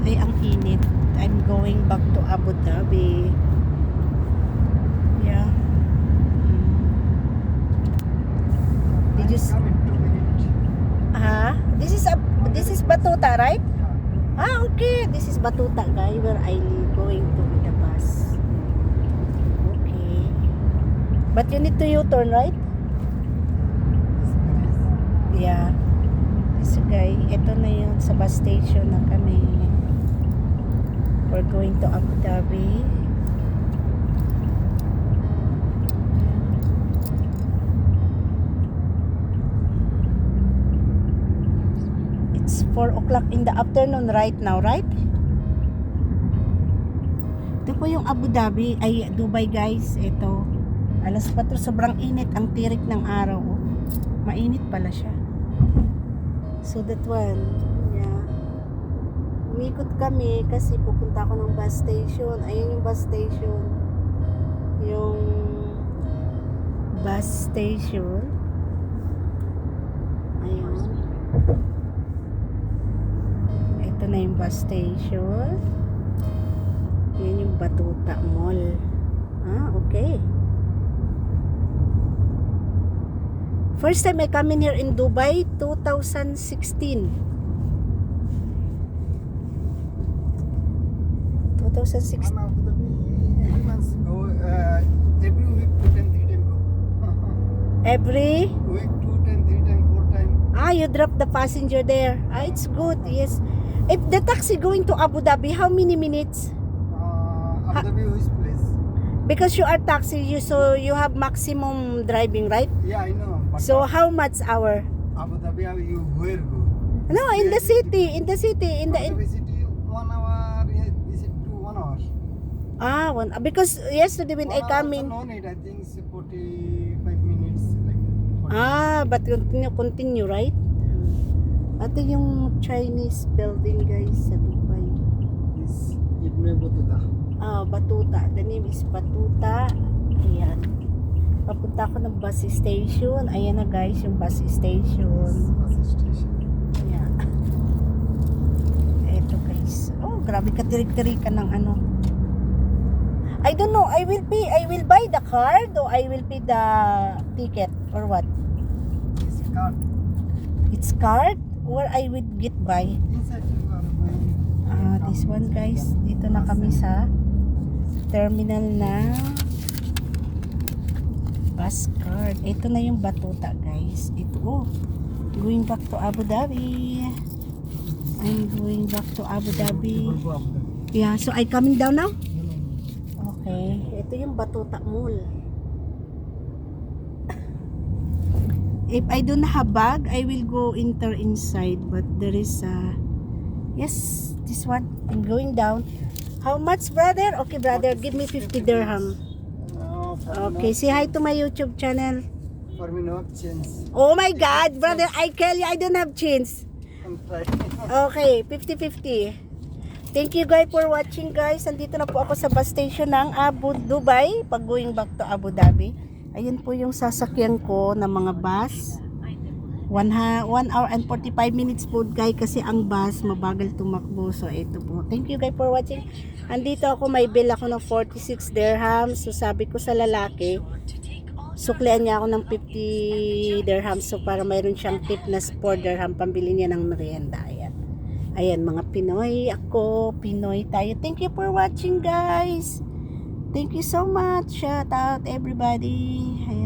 Ay, ang init. I'm going back to Abu Dhabi. Yeah. Did you. Ah, this is a this is Batuta, right? Ah, okay. This is Batuta, guy, where I going to with the bus. Okay. But you need to U-turn, right? Yeah. So, guy, ito na yun sa bus station na kami. Going to Abu Dhabi. It's 4 o'clock in the afternoon right now, right? Ito po yung Abu Dhabi, ay Dubai guys. Ito. Alas 4, sobrang init ang tirik ng araw. oh. Mainit pala siya. So that one. Umikot kami kasi pupunta ako ng bus station. Ayun yung bus station. Yung bus station. Ayun. Ito na yung bus station. Yan yung Batuta Mall. Ah, okay. First time I come in here in Dubai, 2016. I'm 2016. Abu Dhabi. Every month go. Uh, every week two time, three time go. Every week two time, three time, four time. ah, you drop the passenger there. Ah, it's good. Yes. If the taxi going to Abu Dhabi, how many minutes? Uh, Abu Dhabi which place? Because you are taxi, you so you have maximum driving, right? Yeah, I know. But So how much hour? Abu Dhabi, you where go? No, in the city, in the city, in the in, Dhabi city one hour. yeah, Is it two one hour? Ah one because yesterday when I come in No need. I think it's forty five minutes like that. 40. Ah, but continue, continue, right? Ito yung Chinese building, guys, sa Dubai. This Ibn Battuta. Ah, Batuta. The name is Batuta. Ayan. Papunta ako ng bus station. Ayan na, guys, yung bus station. Bus station. Ayan. Ito, guys. Oh, grabe katirik-tirikan ng ano. I don't know. I will pay, I will buy the card or I will pay the ticket or what? This card. It's card or I will get by? Ah, this one guys, dito na kami sa terminal na bus card. Ito na yung batuta guys. Ito oh. Going back to Abu Dhabi. I'm going back to Abu Dhabi. Go Abu Dhabi. Yeah, so I coming down now? Okay. Ito yung Batuta Mall. If I don't have bag, I will go enter inside. But there is a... Yes, this one. I'm going down. How much, brother? Okay, brother. Give me 50 dirham. Okay, say hi to my YouTube channel. For me, no chance. Oh my God, brother. I tell you, I don't have chance. Okay, 50-50. Thank you guys for watching guys. Andito na po ako sa bus station ng Abu Dubai. Pag going back to Abu Dhabi. Ayun po yung sasakyan ko ng mga bus. 1 ha, 1 hour and 45 minutes po guys kasi ang bus mabagal tumakbo. So ito po. Thank you guys for watching. Andito ako may bill ako ng 46 dirhams. So sabi ko sa lalaki, suklian niya ako ng 50 dirhams. So para mayroon siyang tip na 4 dirham pambili niya ng merienda. Ayan. Mga Pinoy. Ako, Pinoy tayo. Thank you for watching guys. Thank you so much. Shout out everybody. Ayan.